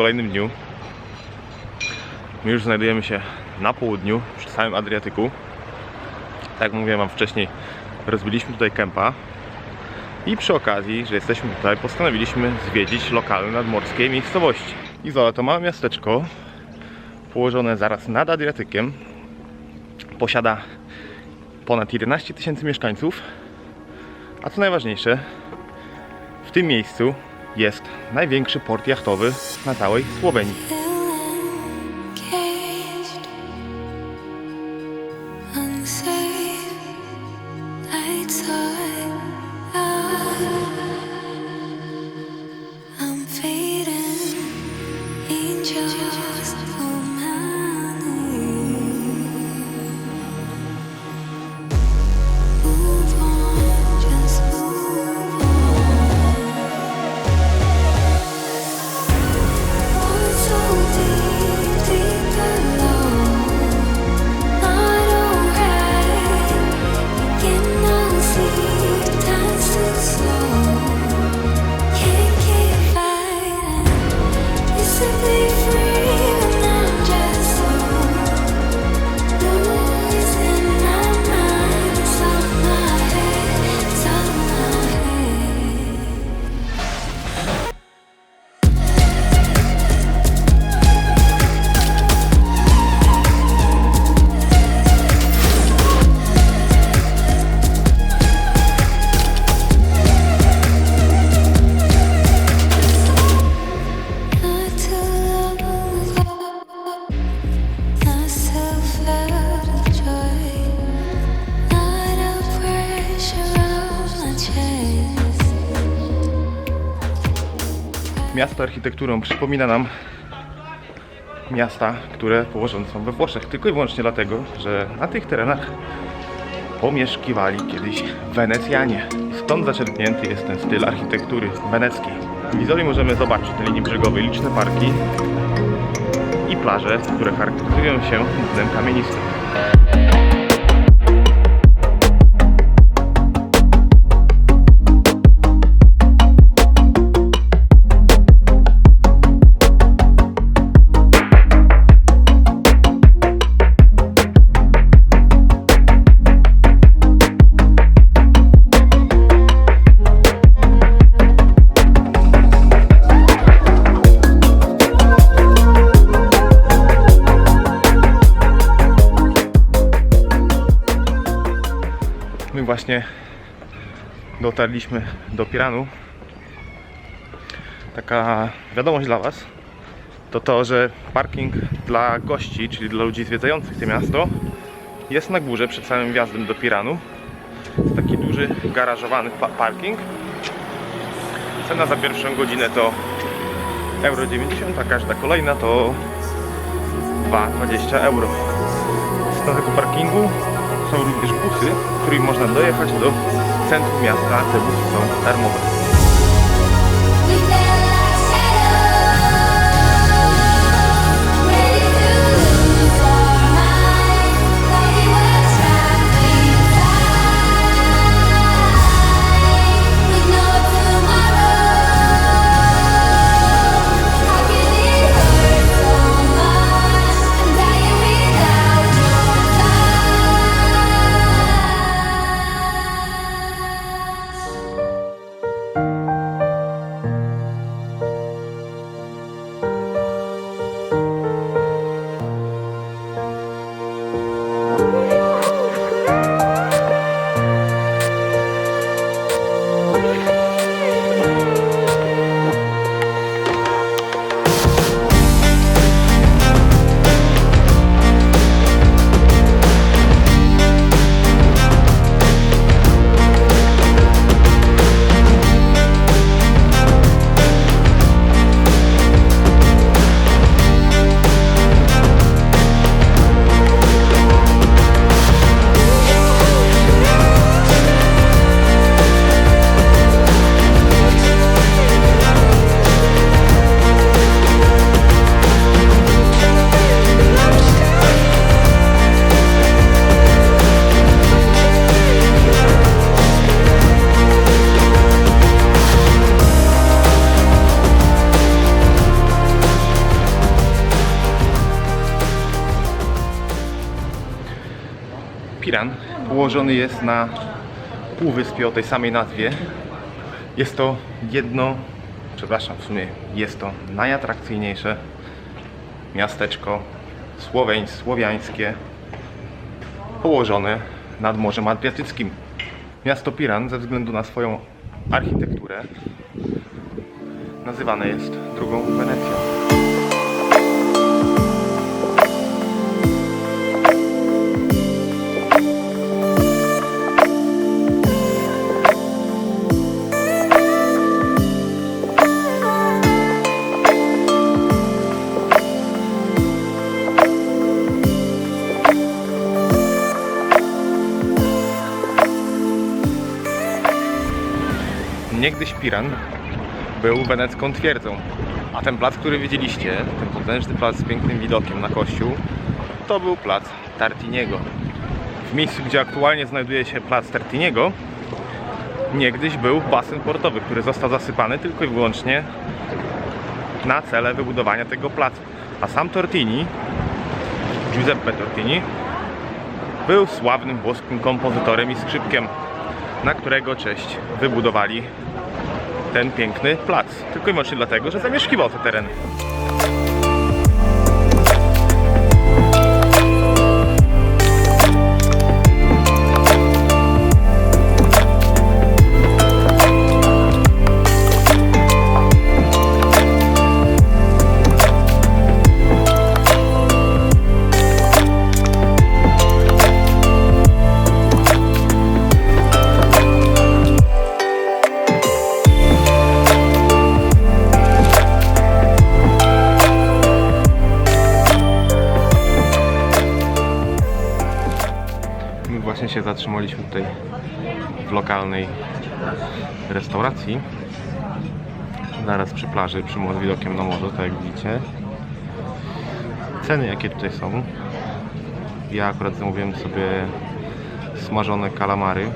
kolejnym dniu. My już znajdujemy się na południu, przy samym Adriatyku. Tak jak mówiłem Wam wcześniej, rozbiliśmy tutaj kempa. I przy okazji, że jesteśmy tutaj, postanowiliśmy zwiedzić lokalne nadmorskie miejscowości. Izola to małe miasteczko, położone zaraz nad Adriatykiem. Posiada ponad 11 tysięcy mieszkańców. A co najważniejsze, w tym miejscu jest największy port jachtowy na całej Słowenii. Angels Miasto architekturą przypomina nam miasta, które położone są we Włoszech. Tylko i wyłącznie dlatego, że na tych terenach pomieszkiwali kiedyś Wenecjanie. Stąd zaczerpnięty jest ten styl architektury weneckiej. W Izoli możemy zobaczyć na linii brzegowej liczne parki i plaże, które charakteryzują się dnem kamienistym. My właśnie dotarliśmy do Piranu. Taka wiadomość dla Was to to, że parking dla gości, czyli dla ludzi zwiedzających to miasto jest na górze przed samym wjazdem do Piranu. Jest taki duży garażowany pa- parking. Cena za pierwszą godzinę to euro 90, a każda kolejna to 2,20 euro. Z tego parkingu są również busy, którymi można dojechać do centrum miasta. Te busy są darmowe. Piran położony jest na półwyspie o tej samej nazwie. Jest to jedno, przepraszam, w sumie jest to najatrakcyjniejsze miasteczko słoweń, słowiańskie położone nad Morzem Adriatyckim. Miasto Piran ze względu na swoją architekturę nazywane jest drugą Wenecją. Niegdyś Piran był wenecką twierdzą, a ten plac, który widzieliście, ten potężny plac z pięknym widokiem na kościół, to był plac Tartiniego. W miejscu, gdzie aktualnie znajduje się plac Tartiniego, niegdyś był basen portowy, który został zasypany tylko i wyłącznie na cele wybudowania tego placu. A sam Tortini, Giuseppe Tortini, był sławnym włoskim kompozytorem i skrzypkiem, na którego cześć wybudowali ten piękny plac. Tylko i wyłącznie dlatego, że zamieszkiwał te tereny. Zatrzymaliśmy tutaj w lokalnej restauracji. Zaraz przy plaży, przy z widokiem na morze, tak jak widzicie. Ceny jakie tutaj są. Ja akurat zamówiłem sobie smażone kalamary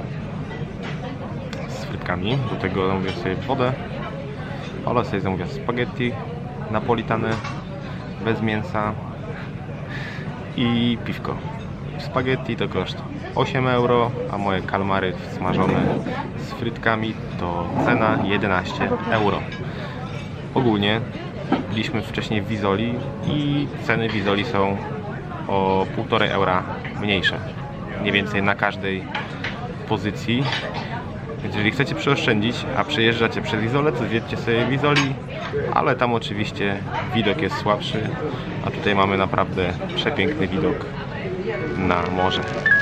z frytkami. Do tego zamówiłem sobie wodę. Ola sobie zamówiła spaghetti napolitane bez mięsa i piwko. Spaghetti to koszt 8 euro, a moje kalmary smażone z frytkami to cena 11 euro. Ogólnie byliśmy wcześniej w Wizoli i ceny Wizoli są o 1,5 eura mniejsze. Mniej więcej na każdej pozycji. Więc jeżeli chcecie przeoszczędzić, a przejeżdżacie przez Izolę, to zwiedźcie sobie Wizoli, ale tam oczywiście widok jest słabszy, a tutaj mamy naprawdę przepiękny widok na morze. My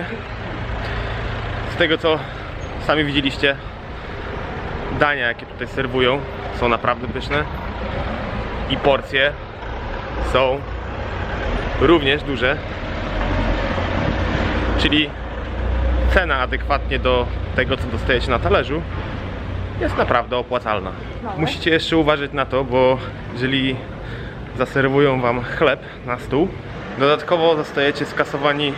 restaurację. Z tego co sami widzieliście, dania jakie tutaj serwują są naprawdę pyszne i porcje są również duże. Czyli cena adekwatnie do tego co dostajecie na talerzu jest naprawdę opłacalna. Musicie jeszcze uważać na to, bo jeżeli zaserwują wam chleb na stół, dodatkowo zostajecie skasowani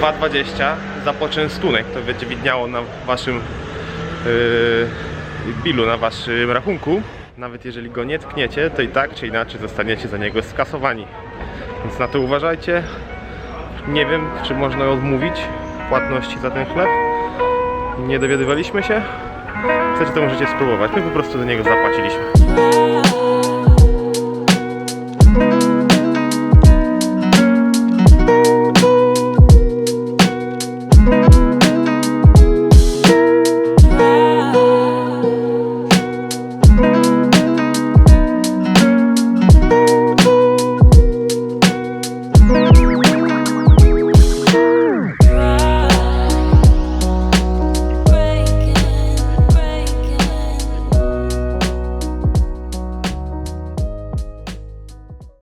2,20 za poczęstunek. To będzie widniało na waszym yy, bilu, na waszym rachunku. Nawet jeżeli go nie tkniecie, to i tak czy inaczej zostaniecie za niego skasowani. Więc na to uważajcie. Nie wiem, czy można odmówić płatności za ten chleb. Nie dowiadywaliśmy się. Chcecie, to możecie spróbować. My po prostu do niego zapłaciliśmy.